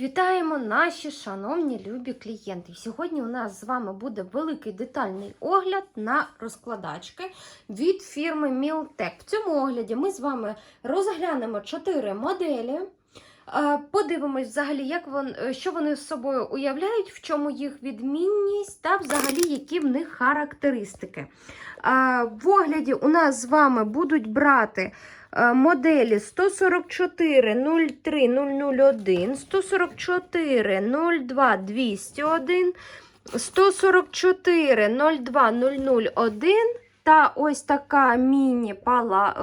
Вітаємо наші шановні любі клієнти. Сьогодні у нас з вами буде великий детальний огляд на розкладачки від фірми Miltech. В цьому огляді ми з вами розглянемо 4 моделі. Подивимось взагалі, як вон, що вони з собою уявляють, в чому їх відмінність та взагалі які в них характеристики. В огляді у нас з вами будуть брати моделі 144 03 001, 144 02 201, 144 02 001 та ось така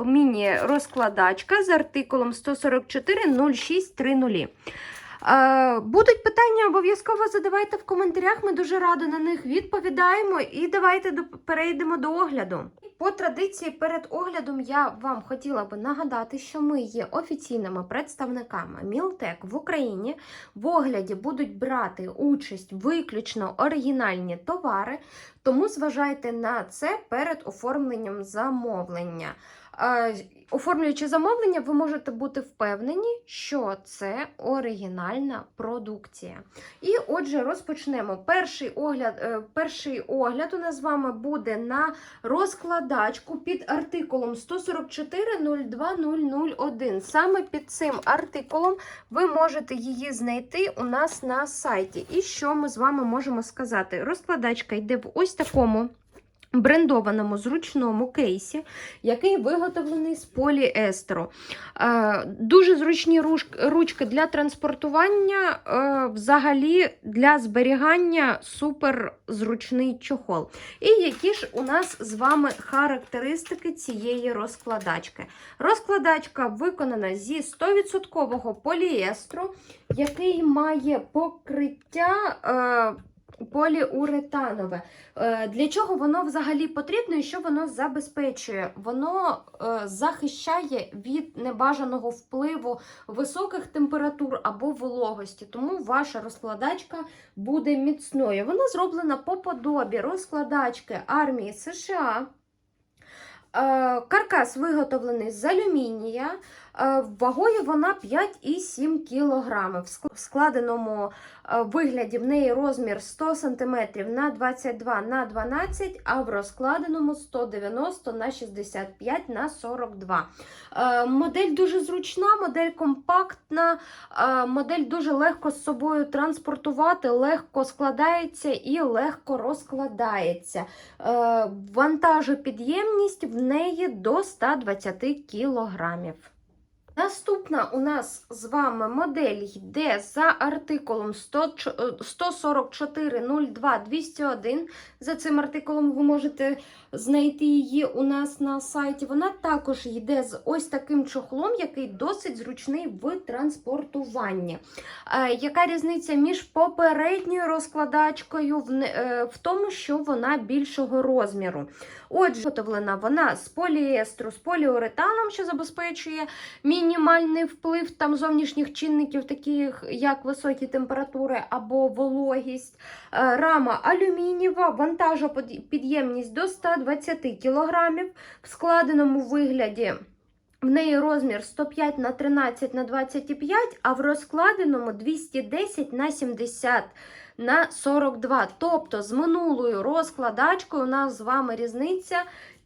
міні-розкладачка з артикулом 144 06 30. Е, Будуть питання, обов'язково задавайте в коментарях. Ми дуже радо на них відповідаємо. І давайте перейдемо до огляду. По традиції, перед оглядом я вам хотіла би нагадати, що ми є офіційними представниками Мілтек в Україні. В огляді будуть брати участь виключно оригінальні товари, тому зважайте на це перед оформленням замовлення. Е, Оформлюючи замовлення, ви можете бути впевнені, що це оригінальна продукція. І отже, розпочнемо. Перший огляд, е, перший огляд у нас з вами буде на розкладачку під артикулом 144.02.001. Саме під цим артикулом ви можете її знайти у нас на сайті. І що ми з вами можемо сказати? Розкладачка йде в ось такому. Брендованому зручному кейсі, який виготовлений з поліестеру. Е, Дуже зручні ручки для транспортування, е, взагалі для зберігання супер зручний чохол. І які ж у нас з вами характеристики цієї розкладачки? Розкладачка виконана зі 100% поліестру, який має покриття. Поліуретанове. Е, Для чого воно взагалі потрібно і що воно забезпечує? Воно е, захищає від небажаного впливу високих температур або вологості, тому ваша розкладачка буде міцною. Вона зроблена по подобі розкладачки армії США. Е, Каркас виготовлений з алюмінія. Е, Вагою вона 5,7 кг. В складеному е, вигляді в неї розмір 100 см на 22 на 12, а в розкладеному 190 на 65 на 42. Е, Модель дуже зручна, модель компактна, модель дуже легко з собою транспортувати, легко складається і легко розкладається. Вантажопідємність в неї до 120 кілограмів. Наступна у нас з вами модель йде за артикулом 144.02.201. За цим артикулом ви можете знайти її у нас на сайті. Вона також йде з ось таким чохлом, який досить зручний в транспортуванні. Е, Яка різниця між попередньою розкладачкою в, е, в тому, що вона більшого розміру? Отже, виготовлена вона з поліестру, з поліуретаном, що забезпечує мінімальний вплив там зовнішніх чинників, таких як високі температури або вологість. Е, Рама алюмінієва, вантажопідємність до 120 кг в складеному вигляді. В неї розмір 105 на 13 на 25, а в розкладеному 210 на 70 на 42. Тобто з минулою розкладачкою у нас з вами різниця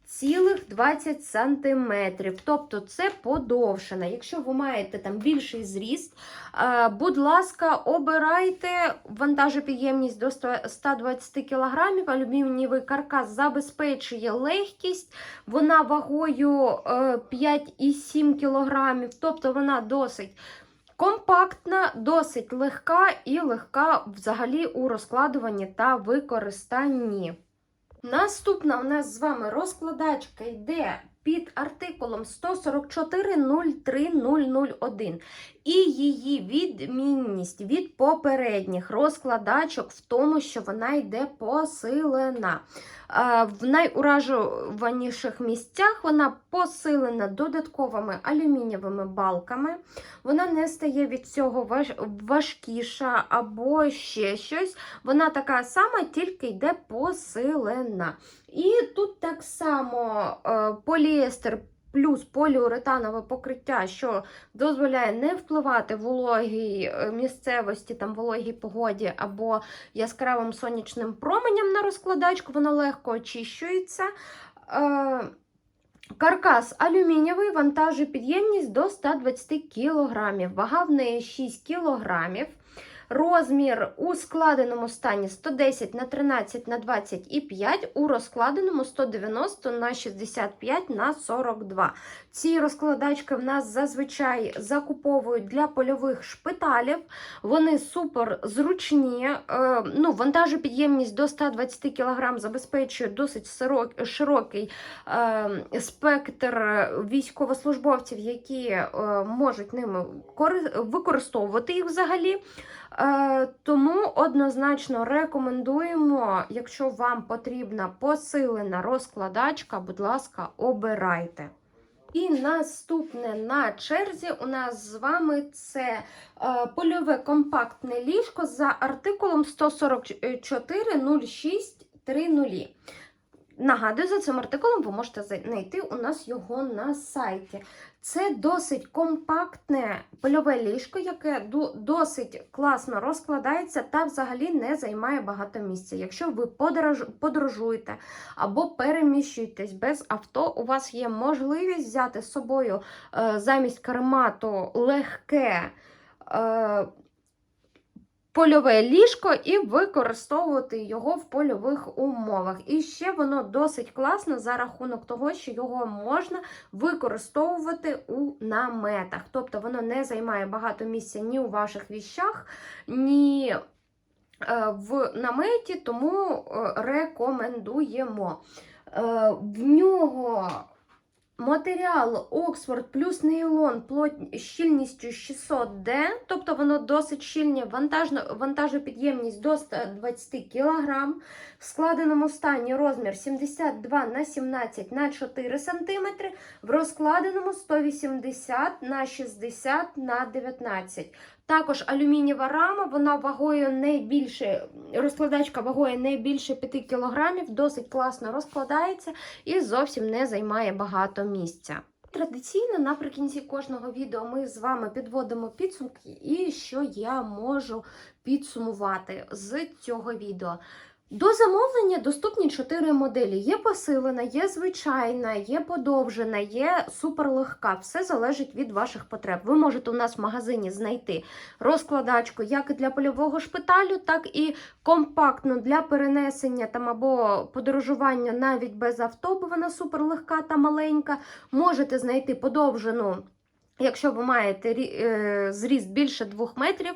цілих 20 сантиметрів. Тобто це подовшена. Якщо ви маєте там більший зріст, е, будь ласка, обирайте вантажопідємність до 120 кг. Алюмінієвий каркас забезпечує легкість. Вона вагою е, 5,7 кг, тобто вона досить компактна, досить легка і легка взагалі у розкладуванні та використанні. Наступна у нас з вами розкладачка йде під артикулом 144.03.001. І її відмінність від попередніх розкладачок в тому, що вона йде посилена. Е, В найуражуваніших місцях вона посилена додатковими алюмінієвими балками. Вона не стає від цього важкіша або ще щось. Вона така сама, тільки йде посилена. І тут так само е, поліестер плюс поліуретанове покриття, що дозволяє не впливати вологій е, місцевості, там вологій погоді або яскравим сонячним променям на розкладачку, воно легко очищується. Е, Каркас алюмінієвий, вантажопідємність до 120 кг. Вага в неї 6 кг. Розмір у складеному стані 110 на 13 на 25, у розкладеному 190 на 65 на 42. Ці розкладачки в нас зазвичай закуповують для польових шпиталів. Вони супер зручні. Е, ну, вантажопідємність до 120 кг забезпечує досить широкий е, спектр військовослужбовців, які е, можуть ними кори- використовувати їх взагалі. Е, тому однозначно рекомендуємо, якщо вам потрібна посилена розкладачка, будь ласка, обирайте. І наступне на черзі у нас з вами це е, польове компактне ліжко за артикулом 144.06.3.0. Нагадую, за цим артикулом ви можете знайти у нас його на сайті. Це досить компактне польове ліжко, яке досить класно розкладається та взагалі не займає багато місця. Якщо ви подорожуєте або переміщуєтесь без авто, у вас є можливість взяти з собою е, замість кармату легке. Польове ліжко і використовувати його в польових умовах. І ще воно досить класно за рахунок того, що його можна використовувати у наметах. Тобто воно не займає багато місця ні у ваших віщах, ні е, в наметі, тому е, рекомендуємо. Е, В нього матеріал Оксфорд плюс нейлон плот... щільністю 600D, тобто воно досить щільне, вантажопідємність до 120 кг. В складеному стані розмір 72 на 17 на 4 см, в розкладеному 180 на 60 на 19 також алюмінієва рама, вона вагою не більше, розкладачка вагою не більше 5 кг, досить класно розкладається і зовсім не займає багато місця. Традиційно наприкінці кожного відео ми з вами підводимо підсумки і що я можу підсумувати з цього відео. До замовлення доступні 4 моделі. Є посилена, є звичайна, є подовжена, є суперлегка. Все залежить від ваших потреб. Ви можете у нас в магазині знайти розкладачку як для польового шпиталю, так і компактну для перенесення там або подорожування навіть без авто, бо вона суперлегка та маленька. Можете знайти подовжену. Якщо ви маєте е, зріст більше 2 метрів,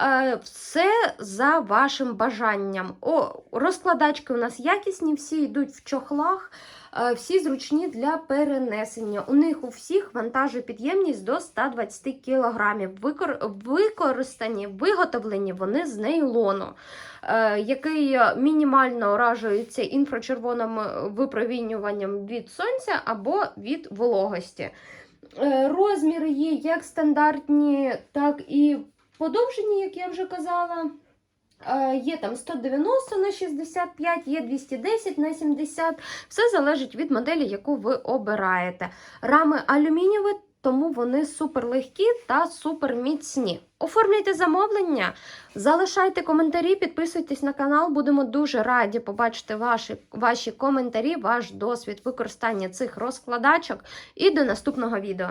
е, все за вашим бажанням. О, розкладачки у нас якісні, всі йдуть в чохлах, е, всі зручні для перенесення. У них у всіх вантажопідємність до 120 кг. Використані, виготовлені вони з нейлону, який мінімально уражується інфрачервоним випромінюванням від сонця або від вологості. Е, Розміри є як стандартні, так і подовжені, як я вже казала. Е, Є там 190 на 65, є 210 на 70. Все залежить від моделі, яку ви обираєте. Рами алюмінієві, тому вони суперлегкі та суперміцні. Оформлюйте замовлення, залишайте коментарі, підписуйтесь на канал. Будемо дуже раді побачити ваші, ваші коментарі, ваш досвід використання цих розкладачок. І до наступного відео.